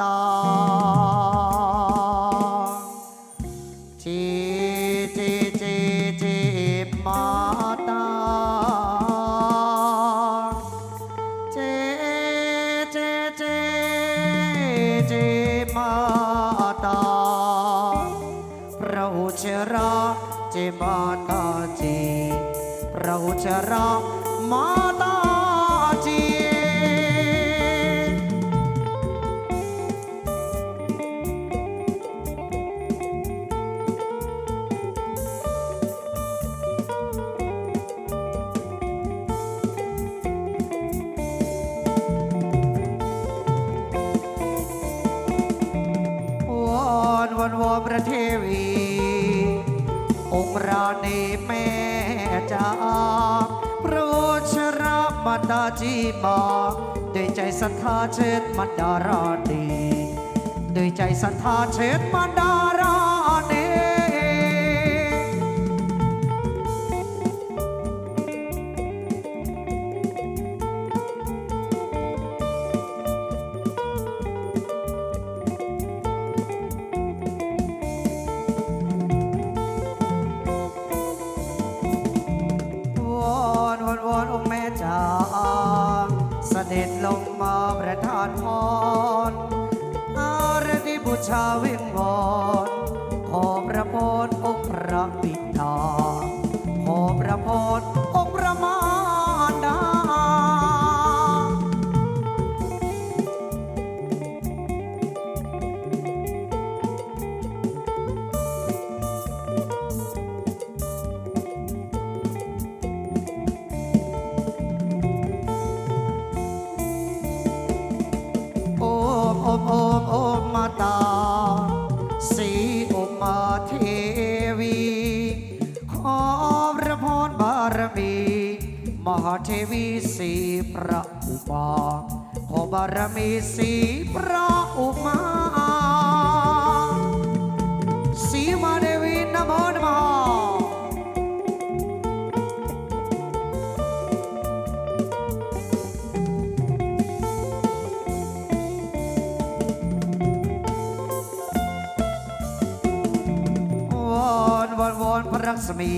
ตจีจีจีจีมาตาเจเจเจเจมาตาเราจะรักเจมาตาจีเราจะรักมาตา มาดาจีบาด้วยใจศรัทธาเชิดมันดาราดีด้วยใจศรัทธาเชิดมันดารา ติบู วีสีพระอุมาขอบารมีสีพระอุมาสีมาเดวีนโมนมหาวอนวอนวอนพระรักษมี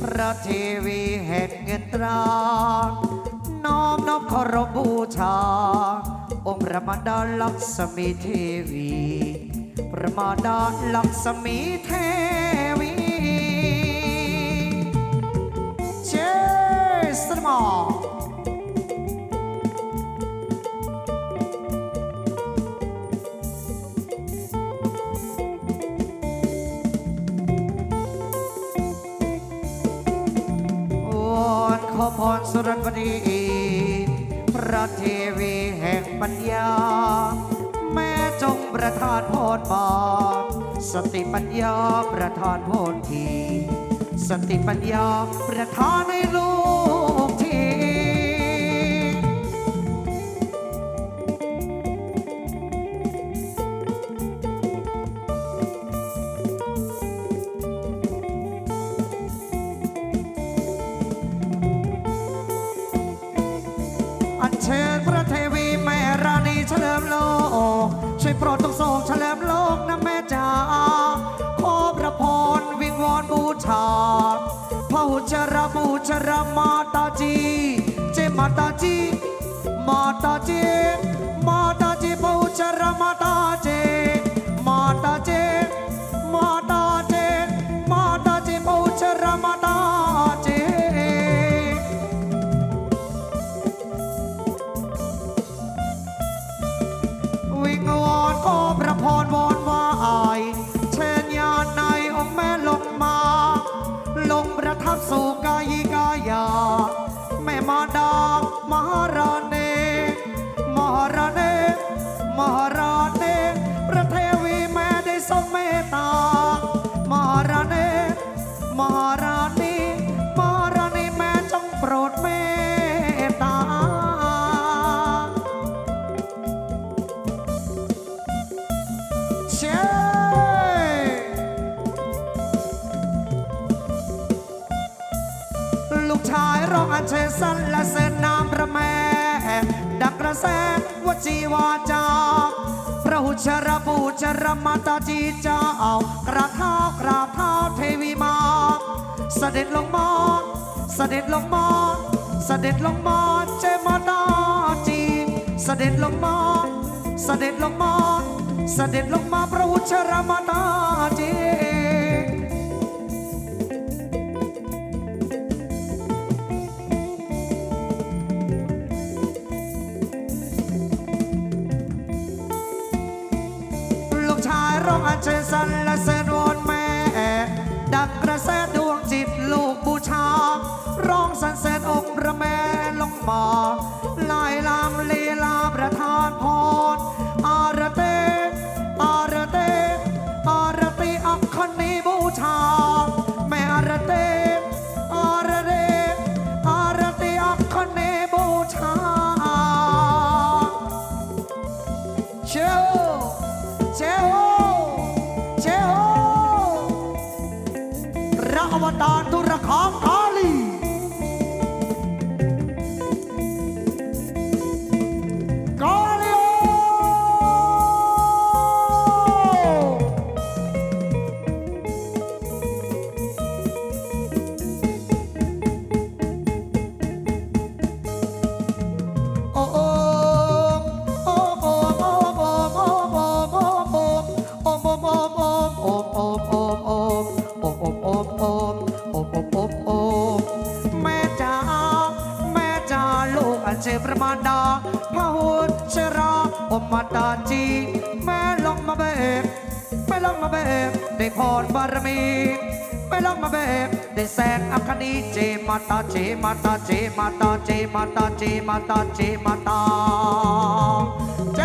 พระเทวีแห่ง งินตราน้อมน้อมเคารพบูชา องค์พระมารดาลักษมีเทวีพระมารดาลักษมีเทวีเชสมอ สุรบดีพระเทวีแห่งปัญญา แม่จงประทานพรบาสติปัญญาประทานพรทีสติปัญญาประทานให้ลูก โปรดต้องทรงเฉลิมโลกนะแม่จ๋าขอพระพรวิงวอนบูชาพระหุชระบูชระมาตาจี เจมาตาจี มาตาจี มาตาจีพระหุชระมาตาเจ มาตาเจ ยิ สั้นและเสดน้ำระแม ดักกระแสวจีวาจาพระหุชระบูชระมาตาจีเจ้ากระเท้ากระเท้าเทวีมา เสด็จลงมาเสด็จลงมาเสด็จลงมาเจมาตาจีเสด็จลงมาเสด็จลงมาเสด็จลงมาพระหุชระมาตาจี ช่วสันและเสดวนแม่ ดักกระแสดวงจิตลูกบูชา ร้องสันเสดองค์พระแม่ลงมา भगवतार्थ तो रखा แม่ลงมาเบบได้พรบารมีแม่ลงมาเบบได้แสงอัคนีเจมาตาเจมาตาเจมาตาเจมาตาเจมาตาเจมาตาเจ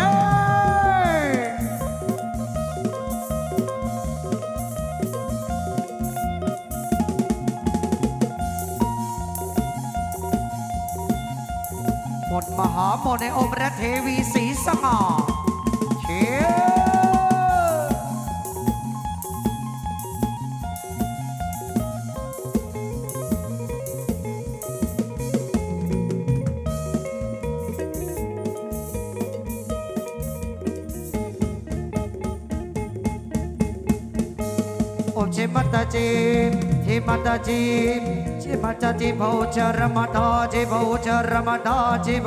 หมดมหาหมดในองค์พระเทวีสีสง่า โอเจมัตตาจีเจมัตตาจีเจมัตตาจีโพจารมตาเจโพจารมตาเจโพ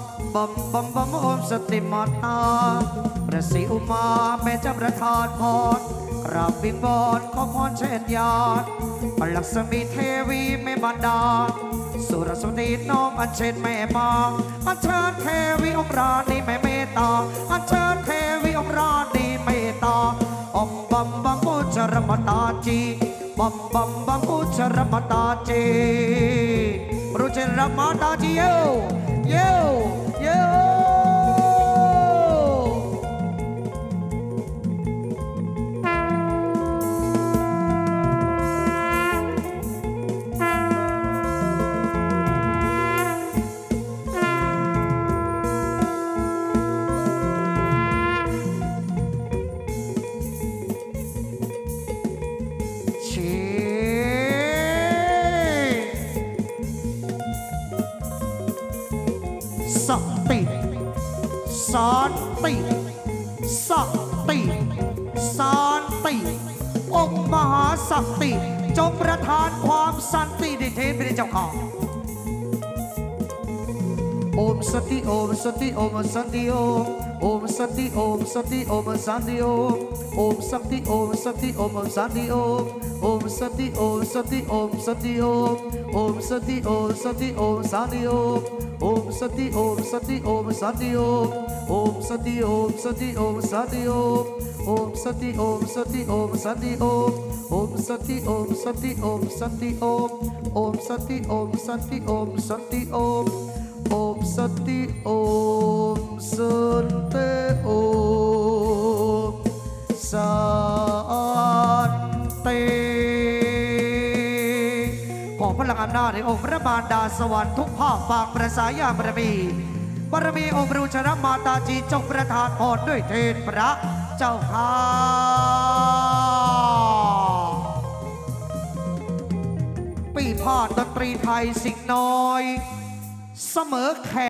บัมบัมบัมโอมสติมาตาพระศรีอุมาแม่เจ้าประทานพรกราบวิงบอนขอพรเช่นญาติพรลักษมีเทวีแม่บรรดา สุรสวดีน้อมอัญเชิญแม่มาอัญเชิญเทวีองค์ราณีแม่เมตตาอัญเชิญเทวีองค์ราณีเมตตาอมบัมบัมอุจรมตาจีบัมบัมบัมอุจรมตาจี Ruchen Ramata Ji yo ติสันติสติสันติองค์มหาสักติ จงประทานความสันติในเทพเจ้าข้าโอมสติโอมสติโอมสติโอมสันติโอมโอมสติโอมสติโอมสันติโอมอมสติโอมสติโอมสติโอมโอมสติโอมสติโอมสันติโอมโอมสติโอมสติโอมสันติโอมโอมสติโอมสติโอมสันติโอม โอมสติโอมสติโอมสันติโอมโอมสติโอมสติโอมสันติโอมโอม พลังอำนาจในองค์พระบารดาสวรรค์ทุกภาคบางประสายาบารมีบารมีองค์พระอุชรมาตาจีจงประทานพรด้วยเทนพระเจ้าข้าปีพาดดนตรีไทยสิ่งน้อย เสมอแข